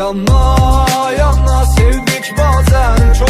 Yanla yanla sevdik bazen çok.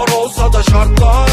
Zor olsa da şartlar.